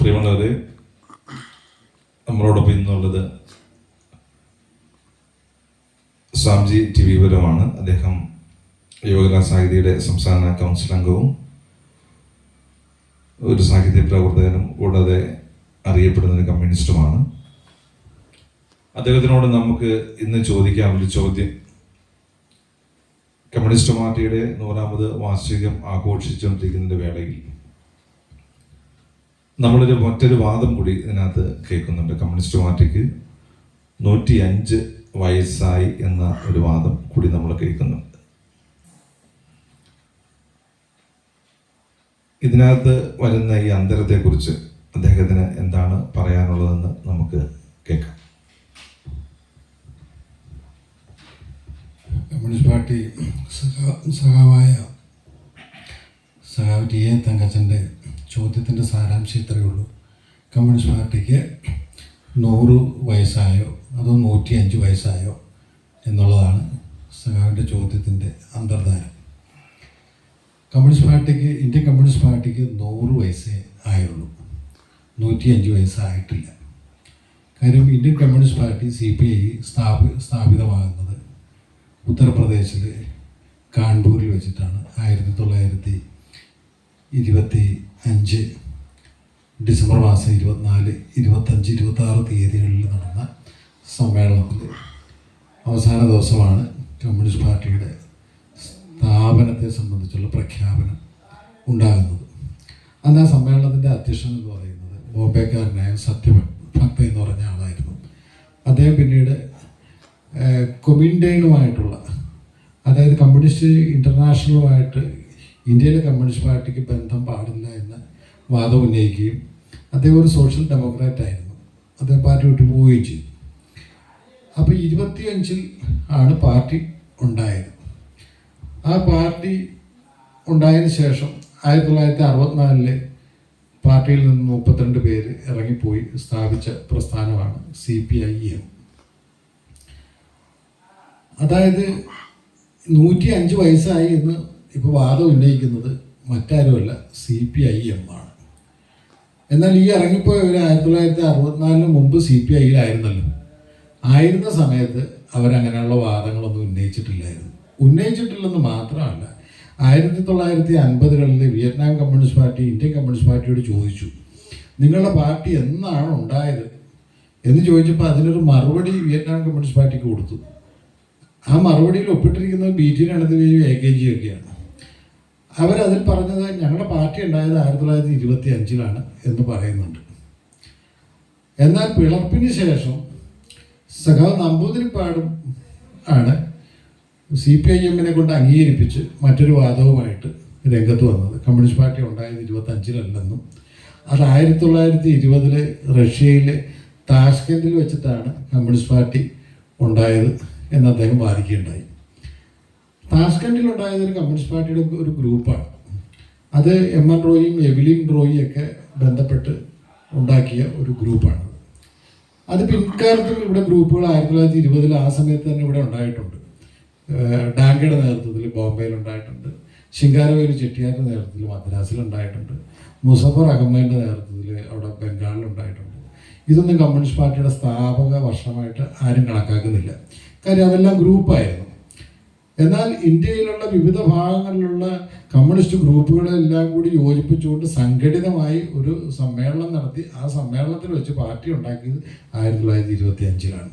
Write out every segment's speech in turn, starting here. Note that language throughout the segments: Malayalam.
പ്രിയമുള്ളവരെ നമ്മളോടൊപ്പം ഇന്നുള്ളത് സാംജി ടി വി പുരമാണ് അദ്ദേഹം യോഗ സാഹിതിയുടെ സംസ്ഥാന കൗൺസിൽ അംഗവും ഒരു സാഹിത്യ പ്രവർത്തകനും കൂടാതെ അറിയപ്പെടുന്ന ഒരു കമ്മ്യൂണിസ്റ്റുമാണ്. അദ്ദേഹത്തിനോട് നമുക്ക് ഇന്ന് ചോദിക്കാൻ ഒരു ചോദ്യം. കമ്മ്യൂണിസ്റ്റ് പാർട്ടിയുടെ നൂറാമത് വാർഷികം ആഘോഷിച്ചുകൊണ്ടിരിക്കുന്നതിന്റെ വേളയിൽ നമ്മളൊരു മറ്റൊരു വാദം കൂടി ഇതിനകത്ത് കേൾക്കുന്നുണ്ട്. കമ്മ്യൂണിസ്റ്റ് പാർട്ടിക്ക് നൂറ്റി അഞ്ച് വയസ്സായി എന്ന ഒരു വാദം കൂടി നമ്മൾ കേൾക്കുന്നുണ്ട്. ഇതിനകത്ത് വരുന്ന ഈ അന്തരത്തെക്കുറിച്ച് അദ്ദേഹത്തിന് എന്താണ് പറയാനുള്ളതെന്ന് നമുക്ക് കേൾക്കാം. കമ്മ്യൂണിസ്റ്റ് പാർട്ടി സഹാവായ സഖാവ് ടി എ തങ്കച്ചന്റെ ചോദ്യത്തിന്റെ സാരാംശം ഇത്രയേ ഉള്ളൂ. കമ്മ്യൂണിസ്റ്റ് പാർട്ടിക്ക് നൂറ് വയസ്സായോ അതോ നൂറ്റി അഞ്ച് വയസ്സായോ എന്നുള്ളതാണ് സഖാവിന്റെ ചോദ്യത്തിന്റെ അന്തർധാരം. കമ്മ്യൂണിസ്റ്റ് പാർട്ടിക്ക് ഇന്ത്യൻ കമ്മ്യൂണിസ്റ്റ് പാർട്ടിക്ക് നൂറ് വയസ്സേ ആയുള്ളൂ. നൂറ്റി അഞ്ച് വയസ്സായിട്ടില്ല. കാര്യം Indian communist party C P I സ്ഥാപി സ്ഥാപിതമാകുന്നത് ഉത്തർപ്രദേശിൽ കാൺപൂരിൽ വെച്ചിട്ടാണ്. ആയിരത്തി തൊള്ളായിരത്തി ഇരുപത്തി അഞ്ച് ഡിസംബർ മാസം ഇരുപത്തിനാല് ഇരുപത്തഞ്ച് ഇരുപത്താറ് തീയതികളിൽ നടന്ന സമ്മേളനത്തിൽ അവസാന ദിവസമാണ് കമ്മ്യൂണിസ്റ്റ് പാർട്ടിയുടെ സ്ഥാപനത്തെ സംബന്ധിച്ചുള്ള പ്രഖ്യാപനം ഉണ്ടാകുന്നത്. അന്ന് ആ സമ്മേളനത്തിന്റെ അധ്യക്ഷൻ എന്ന് പറയുന്നത് ബോംബെക്കാരനായ സത്യഭക്ത എന്ന് പറഞ്ഞ ആളായിരുന്നു. അദ്ദേഹം പിന്നീട് കൊമിൻഡേണുമായിട്ടുള്ള അതായത് കമ്മ്യൂണിസ്റ്റ് ഇന്റർനാഷണലുമായിട്ട് ഇന്ത്യയിലെ കമ്മ്യൂണിസ്റ്റ് പാർട്ടിക്ക് ബന്ധം പാടില്ല എന്ന് വാദം ഉന്നയിക്കുകയും അദ്ദേഹം ഒരു സോഷ്യൽ ഡെമോക്രാറ്റ് ആയിരുന്നു. അദ്ദേഹം പാർട്ടി വിട്ടു പോവുകയും ചെയ്തു. അപ്പോൾ ഇരുപത്തിയഞ്ചിൽ ആണ് പാർട്ടി ഉണ്ടായത്. ആ പാർട്ടി ഉണ്ടായതിന് ശേഷം ആയിരത്തി തൊള്ളായിരത്തി അറുപത്തിനാലിൽ പാർട്ടിയിൽ നിന്ന് മുപ്പത്തിരണ്ട് പേര് ഇറങ്ങിപ്പോയി സ്ഥാപിച്ച പ്രസ്ഥാനമാണ് സി പി ഐ എം. അതായത് നൂറ്റി അഞ്ച് വയസ്സായി എന്ന് ഇപ്പോൾ വാദം ഉന്നയിക്കുന്നത് മറ്റാരുമല്ല സി പി ഐ എം ആണ്. എന്നാൽ ഈ ഇറങ്ങിപ്പോയ ഒരു ആയിരത്തി തൊള്ളായിരത്തി അറുപത്തിനാലിന് മുമ്പ് സി പി ഐയിലായിരുന്നല്ലോ. ആയിരുന്ന സമയത്ത് അവരങ്ങനെയുള്ള വാദങ്ങളൊന്നും ഉന്നയിച്ചിട്ടില്ലായിരുന്നു. ഉന്നയിച്ചിട്ടില്ലെന്ന് മാത്രമല്ല ആയിരത്തി തൊള്ളായിരത്തി അൻപതുകളിൽ Vietnam communist party Indian communist പാർട്ടിയോട് ചോദിച്ചു നിങ്ങളുടെ പാർട്ടി എന്നാണ് ഉണ്ടായത്? എന്ന് ചോദിച്ചപ്പോൾ അതിനൊരു മറുപടി വിയറ്റ്നാം കമ്മ്യൂണിസ്റ്റ് പാർട്ടിക്ക് കൊടുത്തു. ആ മറുപടിയിൽ ഒപ്പിട്ടിരിക്കുന്നത് ബി ടി രണദിവേയും എ കെ ജി ഒക്കെയാണ്. അവരതിൽ പറഞ്ഞത് ഞങ്ങളുടെ പാർട്ടി ഉണ്ടായത് ആയിരത്തി തൊള്ളായിരത്തി ഇരുപത്തി അഞ്ചിലാണ് എന്ന് പറയുന്നുണ്ട്. എന്നാൽ പിളർപ്പിന് ശേഷം സഖാവ് നമ്പൂതിരിപ്പാടും ആണ് സി പി ഐ എമ്മിനെ കൊണ്ട് അംഗീകരിപ്പിച്ച് മറ്റൊരു വാദവുമായിട്ട് രംഗത്ത് വന്നത്. കമ്മ്യൂണിസ്റ്റ് പാർട്ടി ഉണ്ടായത് ഇരുപത്തഞ്ചിലല്ലെന്നും അത് ആയിരത്തി തൊള്ളായിരത്തി ഇരുപതിലെ റഷ്യയിലെ താഷ്കെൻഡിൽ വെച്ചിട്ടാണ് കമ്മ്യൂണിസ്റ്റ് പാർട്ടി ഉണ്ടായത് എന്ന് അദ്ദേഹം വാദിക്കുകയുണ്ടായി. താഷ്കെൻഡിൽ ഉണ്ടായത് ഒരു കമ്മ്യൂണിസ്റ്റ് പാർട്ടിയുടെ ഒരു ഗ്രൂപ്പാണ്. അത് എം എൻ റോയിയും എവിലിൻ റോയിയും ഒക്കെ ബന്ധപ്പെട്ട് ഉണ്ടാക്കിയ ഒരു ഗ്രൂപ്പാണ്. അത് പിൻകാലത്തും ഇവിടെ ഗ്രൂപ്പുകൾ ആയിരത്തി തൊള്ളായിരത്തി ഇരുപതിൽ ആ സമയത്ത് തന്നെ ഇവിടെ ഉണ്ടായിട്ടുണ്ട്. ഡാങ്കയുടെ നേതൃത്വത്തിൽ ബോംബെയിൽ ഉണ്ടായിട്ടുണ്ട്. ശിങ്കാരവേലു ചെട്ടിയാരുടെ നേതൃത്വത്തിൽ മദ്രാസിൽ ഉണ്ടായിട്ടുണ്ട്. മുസഫർ അഹമ്മദിന്റെ നേതൃത്വത്തിൽ അവിടെ ബംഗാളിൽ ഉണ്ടായിട്ടുണ്ട്. ഇതൊന്നും കമ്മ്യൂണിസ്റ്റ് പാർട്ടിയുടെ സ്ഥാപക വർഷമായിട്ട് ആരും കണക്കാക്കുന്നില്ല. കാര്യം അതെല്ലാം ഗ്രൂപ്പായിരുന്നു. എന്നാൽ ഇന്ത്യയിലുള്ള വിവിധ ഭാഗങ്ങളിലുള്ള കമ്മ്യൂണിസ്റ്റ് ഗ്രൂപ്പുകളെല്ലാം കൂടി യോജിപ്പിച്ചുകൊണ്ട് സംഘടിതമായി ഒരു സമ്മേളനം നടത്തി. ആ സമ്മേളനത്തിൽ വെച്ച് പാർട്ടി ഉണ്ടാക്കിയത് ആയിരത്തി തൊള്ളായിരത്തി ഇരുപത്തി അഞ്ചിലാണ്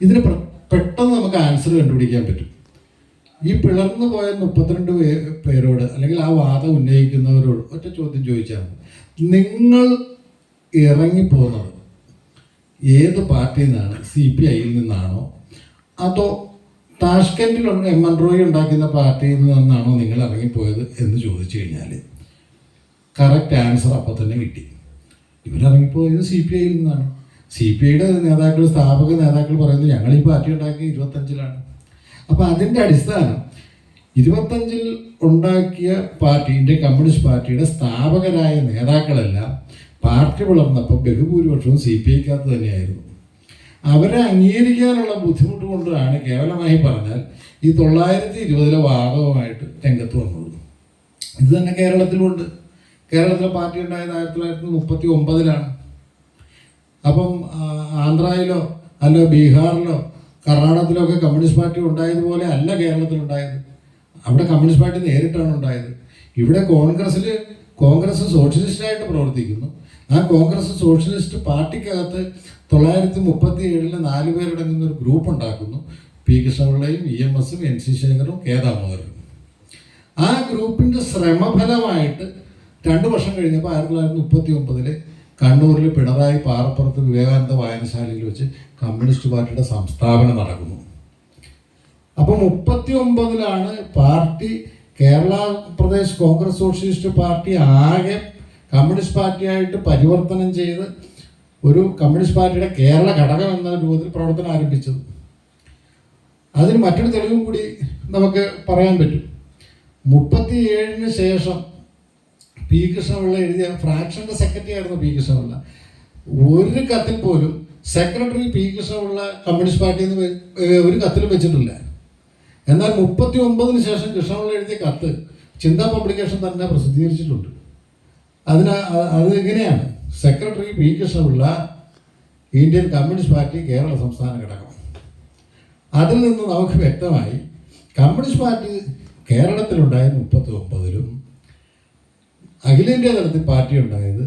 ഇതിന് പെട്ടെന്ന് നമുക്ക് ആൻസർ കണ്ടുപിടിക്കാൻ പറ്റും. ഈ പിളർന്നു പോയ മുപ്പത്തിരണ്ട് പേരോട് അല്ലെങ്കിൽ ആ വാദം ഉന്നയിക്കുന്നവരോട് ഒറ്റ ചോദ്യം ചോദിച്ചാൽ. നിങ്ങൾ ഇറങ്ങിപ്പോകുന്നത് ഏത് പാർട്ടിയിൽ നിന്നാണ്? സി പി ഐയിൽ നിന്നാണോ? അതോ താഷ്കൻഡിൽ എം എൻ റോയി ഉണ്ടാക്കുന്ന പാർട്ടിയിൽ നിന്നാണോ നിങ്ങൾ ഇറങ്ങിപ്പോയത് എന്ന് ചോദിച്ചു കഴിഞ്ഞാൽ കറക്റ്റ് ആൻസർ അപ്പോൾ തന്നെ കിട്ടി. ഇവരിറങ്ങിപ്പോയത് സി പി ഐയിൽ നിന്നാണ്. സി പി ഐയുടെ നേതാക്കൾ സ്ഥാപക നേതാക്കൾ പറയുന്നത് ഞങ്ങൾ ഈ പാർട്ടി ഉണ്ടാക്കി ഇരുപത്തഞ്ചിലാണ്. അപ്പോൾ അതിന്റെ അടിസ്ഥാനം ഇരുപത്തഞ്ചിൽ ഉണ്ടാക്കിയ പാർട്ടി ഇന്ത്യൻ കമ്മ്യൂണിസ്റ്റ് പാർട്ടിയുടെ സ്ഥാപകരായ നേതാക്കളെല്ലാം പാർട്ടി വളർന്നപ്പോൾ ബഹുഭൂരിപക്ഷവും സി പി ഐക്കകത്ത് തന്നെയായിരുന്നു. അവരെ അംഗീകരിക്കാനുള്ള ബുദ്ധിമുട്ട് കൊണ്ടാണ് കേവലമായി പറഞ്ഞാൽ ഈ തൊള്ളായിരത്തി ഇരുപതിലെ വാദവുമായിട്ട് രംഗത്ത് വന്നത്. ഇത് തന്നെ കേരളത്തിലുണ്ട് കേരളത്തിലെ പാർട്ടി ഉണ്ടായത് ആയിരത്തി തൊള്ളായിരത്തി മുപ്പത്തി ഒമ്പതിലാണ് അപ്പം ആന്ധ്രയിലോ അല്ല ബീഹാറിലോ കർണാടകത്തിലോ ഒക്കെ കമ്മ്യൂണിസ്റ്റ് പാർട്ടി ഉണ്ടായതുപോലെ അല്ല കേരളത്തിലുണ്ടായത്. അവിടെ കമ്മ്യൂണിസ്റ്റ് പാർട്ടി നേരിട്ടാണ് ഉണ്ടായത്. ഇവിടെ കോൺഗ്രസ്സിൽ കോൺഗ്രസ് സോഷ്യലിസ്റ്റായിട്ട് പ്രവർത്തിക്കുന്നു. ആ കോൺഗ്രസ് സോഷ്യലിസ്റ്റ് പാർട്ടിക്കകത്ത് തൊള്ളായിരത്തി മുപ്പത്തി ഏഴിൽ നാല് പേരടങ്ങുന്ന ഒരു ഗ്രൂപ്പ് ഉണ്ടാക്കുന്നു. പി കൃഷ്ണപിള്ളയും ഇ എം എസും എൻ സി ശേഖറും കെ ദാമോദരനും. ആ ഗ്രൂപ്പിന്റെ ശ്രമഫലമായിട്ട് രണ്ട് വർഷം കഴിഞ്ഞപ്പോൾ ആയിരത്തി തൊള്ളായിരത്തി മുപ്പത്തി ഒമ്പതിൽ കണ്ണൂരിൽ പിണറായി പാറപ്പുറത്ത് വിവേകാനന്ദ വായനശാലയിൽ വെച്ച് കമ്മ്യൂണിസ്റ്റ് പാർട്ടിയുടെ സംസ്ഥാപനം നടക്കുന്നു. അപ്പോൾ മുപ്പത്തി ഒമ്പതിലാണ് party Kerala Pradesh Congress socialist party ആകെ കമ്മ്യൂണിസ്റ്റ് പാർട്ടിയായിട്ട് പരിവർത്തനം ചെയ്ത് ഒരു കമ്മ്യൂണിസ്റ്റ് പാർട്ടിയുടെ കേരള ഘടകം എന്ന രൂപത്തിൽ പ്രവർത്തനം ആരംഭിച്ചത്. അതിന് മറ്റൊരു തെളിവും കൂടി നമുക്ക് പറയാൻ പറ്റും. മുപ്പത്തി ഏഴിന് ശേഷം പി കൃഷ്ണപിള്ള എഴുതിയ ഫ്രാക്ഷന്റെ സെക്രട്ടറി ആയിരുന്നു പി കൃഷ്ണപിള്ള. ഒരു കത്തിൽ പോലും സെക്രട്ടറി പി കൃഷ്ണപിള്ള കമ്മ്യൂണിസ്റ്റ് പാർട്ടിയിൽ നിന്ന് ഒരു കത്തിലും വെച്ചിട്ടില്ല. എന്നാൽ മുപ്പത്തി ഒമ്പതിന് ശേഷം കൃഷ്ണപിള്ള എഴുതിയ കത്ത് ചിന്ത പബ്ലിക്കേഷൻ തന്നെ പ്രസിദ്ധീകരിച്ചിട്ടുണ്ട്. അതിന് അത് എങ്ങനെയാണ്? Secretary P Krishnapillai Indian communist party Kerala സംസ്ഥാന ഘടകം. അതിൽ നിന്ന് നമുക്ക് വ്യക്തമായി കമ്മ്യൂണിസ്റ്റ് പാർട്ടി കേരളത്തിലുണ്ടായത് മുപ്പത്തി ഒമ്പതിലും അഖിലേന്ത്യാ തലത്തിൽ പാർട്ടി ഉണ്ടായത്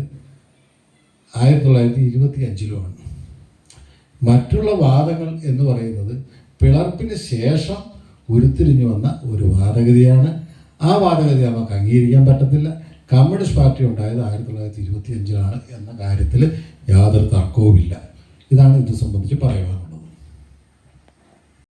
ആയിരത്തി തൊള്ളായിരത്തി ഇരുപത്തി അഞ്ചിലുമാണ് മറ്റുള്ള വാദങ്ങൾ എന്ന് പറയുന്നത് പിളർപ്പിന് ശേഷം ഉരുത്തിരിഞ്ഞു വന്ന ഒരു വാദഗതിയാണ്. ആ വാദഗതി നമുക്ക് അംഗീകരിക്കാൻ പറ്റത്തില്ല. കമ്മ്യൂണിസ്റ്റ് പാർട്ടി ഉണ്ടായത് ആയിരത്തി തൊള്ളായിരത്തി ഇരുപത്തി അഞ്ചിലാണ് എന്ന കാര്യത്തിൽ യാതൊരു തർക്കവുമില്ല. ഇതാണ് ഇത് സംബന്ധിച്ച് പറയുവാനുള്ളത്.